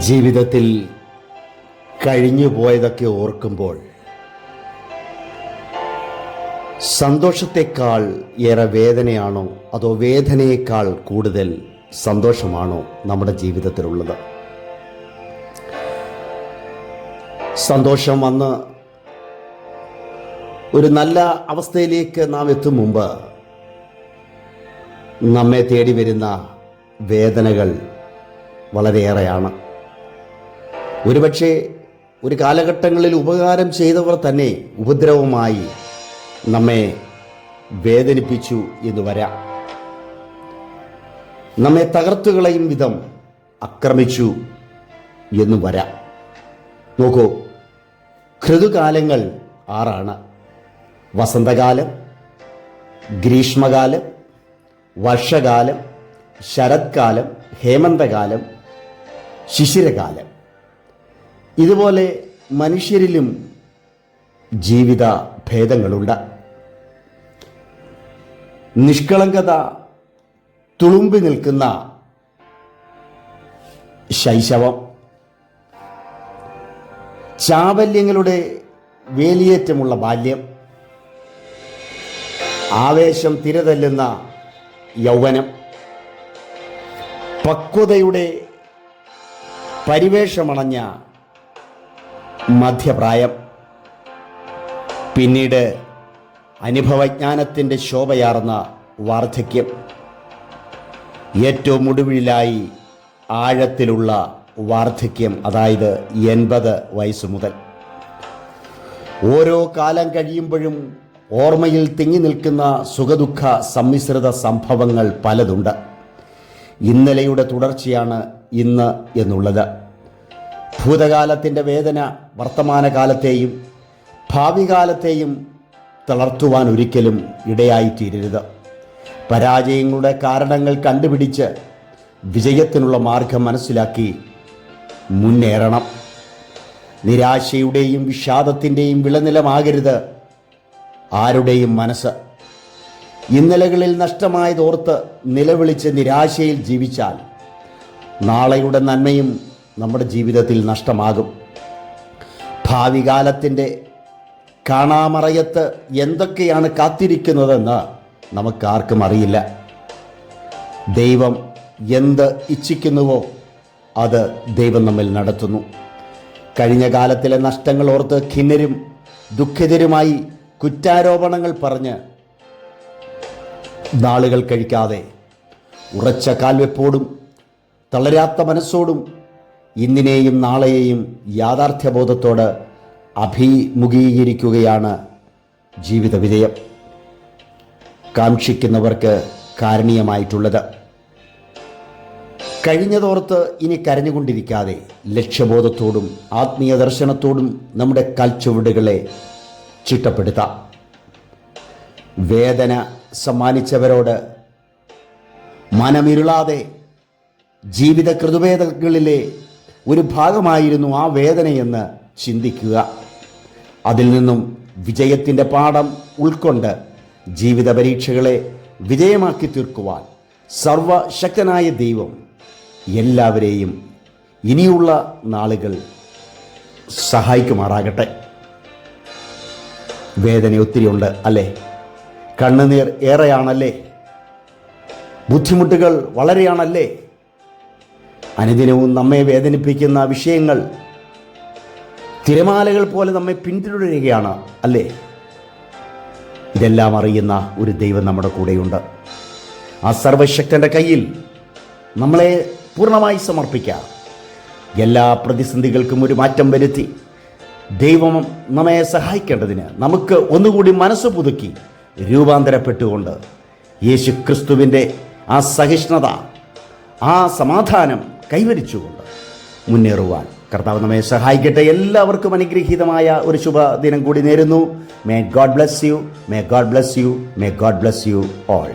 ജീവിതത്തിൽ കഴിഞ്ഞു പോയതൊക്കെ ഓർക്കുമ്പോൾ സന്തോഷത്തെക്കാൾ ഏറെ വേദനയാണോ അതോ വേദനയേക്കാൾ കൂടുതൽ സന്തോഷമാണോ നമ്മുടെ ജീവിതത്തിലുള്ളത്? സന്തോഷം വന്ന് ഒരു നല്ല അവസ്ഥയിലേക്ക് നാം എത്തും മുമ്പ് നമ്മെ തേടി വരുന്ന വേദനകൾ വളരെയേറെയാണ്. ഒരുപക്ഷെ ഒരു കാലഘട്ടങ്ങളിൽ ഉപകാരം ചെയ്തവർ തന്നെ ഉപദ്രവമായി നമ്മെ വേദനിപ്പിച്ചു എന്ന് വരാം. നമ്മെ തകർത്തുകളയും വിധം ആക്രമിച്ചു എന്ന് വരാം. നോക്കൂ ഋതുകാലങ്ങൾ ആറാണ്. വസന്തകാലം ഗ്രീഷ്മകാലം വർഷകാലം ശരത്കാലം ഹേമന്തകാലം ശിശിരകാലം. ഇതുപോലെ മനുഷ്യരിലും ജീവിത ഭേദങ്ങളുണ്ട്. നിഷ്കളങ്കത തുളുമ്പി നിൽക്കുന്ന ശൈശവം ചാബല്യങ്ങളുടെ വേലിയേറ്റമുള്ള ബാല്യം ആവേശം തിരതല്ലുന്ന യൗവനം പക്വതയുടെ പരിവേഷമണഞ്ഞ മധ്യപ്രായം. പിന്നീട് അനുഭവജ്ഞാനത്തിന്റെ ശോഭയാർന്ന വാർദ്ധക്യം. ഏറ്റവും ഒടുവിലായി ആഴത്തിലുള്ള വാർദ്ധക്യം അതായത് എൺപത് വയസ്സ് മുതൽ. ഓരോ കാലം കഴിയുമ്പോഴും ഓർമ്മയിൽ തിങ്ങി നിൽക്കുന്ന സുഖദുഃഖ സമ്മിശ്രിത സംഭവങ്ങൾ പലതുണ്ട്. ഇന്നലെയുടെ തുടർച്ചയാണ് ഇന്ന് എന്നുള്ളത്. ഭൂതകാലത്തിന്റെ വേദന വർത്തമാനകാലത്തെയും ഭാവി കാലത്തെയും തളർത്തുവാൻ ഒരിക്കലും ഇടയായിത്തീരരുത്. പരാജയങ്ങളുടെ കാരണങ്ങൾ കണ്ടുപിടിച്ച് വിജയത്തിനുള്ള മാർഗം മനസ്സിലാക്കി മുന്നേറണം. നിരാശയുടെയും വിഷാദത്തിന്റെയും വിളനിലമാകരുത് ആരുടെയും മനസ്സ്. ഇന്നലകളിൽ നഷ്ടമായതോർത്ത് നിലവിളിച്ച് നിരാശയിൽ ജീവിച്ചാൽ നാളെയുടെ നന്മയും നമ്മുടെ ജീവിതത്തിൽ നഷ്ടമാകും. ഭാവി കാലത്തിന്റെ കാണാമറയത്ത് എന്തൊക്കെയാണ് കാത്തിരിക്കുന്നതെന്ന് നമുക്കാർക്കും അറിയില്ല. ദൈവം എന്ത് ഇച്ഛിക്കുന്നുവോ അത് ദൈവം നമ്മിൽ നടത്തുന്നു. കഴിഞ്ഞ കാലത്തിലെ നഷ്ടങ്ങൾ ഓർത്ത് ഖിന്നരും ദുഃഖിതരുമായി കുറ്റാരോപണങ്ങൾ പറഞ്ഞ് നാളുകൾ കഴിക്കാതെ ഉറച്ച കാൽവെപ്പോടും തളരാത്ത മനസ്സോടും ഇന്നിനെയും നാളെയെയും യാഥാർത്ഥ്യബോധത്തോട് അഭിമുഖീകരിക്കുകയാണ് ജീവിത വിജയം കാക്ഷിക്കുന്നവർക്ക് കാരണീയമായിട്ടുള്ളത്. കഴിഞ്ഞതോർത്ത് ഇനി കരഞ്ഞുകൊണ്ടിരിക്കാതെ ലക്ഷ്യബോധത്തോടും ആത്മീയ ദർശനത്തോടും നമ്മുടെ കൽച്ചുവടുകളെ ചിട്ടപ്പെടുത്താം. വേദന സമ്മാനിച്ചവരോട് മനമിരുളാതെ ജീവിത കൃതുവേദങ്ങളിലെ ഒരു ഭാഗമായിരുന്നു ആ വേദനയെന്ന് ചിന്തിക്കുക. അതിൽ നിന്നും വിജയത്തിന്റെ പാഠം ഉൾക്കൊണ്ട് ജീവിത പരീക്ഷകളെ വിജയമാക്കി തീർക്കുവാൻ സർവശക്തനായ ദൈവം എല്ലാവരെയും ഇനിയുള്ള നാളുകൾ സഹായിക്കുമാറാകട്ടെ. വേദന ഒത്തിരിയുണ്ട് അല്ലേ? കണ്ണുനീർ ഏറെയാണല്ലേ? ബുദ്ധിമുട്ടുകൾ വളരെയാണല്ലേ? അനുദിനവും നമ്മെ വേദനിപ്പിക്കുന്ന വിഷയങ്ങൾ തിരമാലകൾ പോലെ നമ്മെ പിന്തുടരുകയാണ് അല്ലേ? ഇതെല്ലാം അറിയുന്ന ഒരു ദൈവം നമ്മുടെ കൂടെയുണ്ട്. ആ സർവശക്തന്റെ കയ്യിൽ നമ്മളെ പൂർണമായി സമർപ്പിക്കാം. എല്ലാ പ്രതിസന്ധികൾക്കും ഒരു മാറ്റം വരുത്തി ദൈവം നമ്മെ സഹായിക്കേണ്ടതിന് നമുക്ക് ഒന്നുകൂടി മനസ്സ് പുതുക്കി രൂപാന്തരപ്പെട്ടുകൊണ്ട് യേശു ക്രിസ്തുവിന്റെ ആ സഹിഷ്ണുത ആ സമാധാനം കൈവരിച്ചുകൊണ്ട് മുന്നേറുവാൻ. കർത്താവ് നമ്മെ സഹായിക്കട്ടെ. എല്ലാവർക്കും അനുഗ്രഹീതമായ ഒരു ശുഭദിനം കൂടി നേരുന്നു. May God bless you may God bless you may God bless you all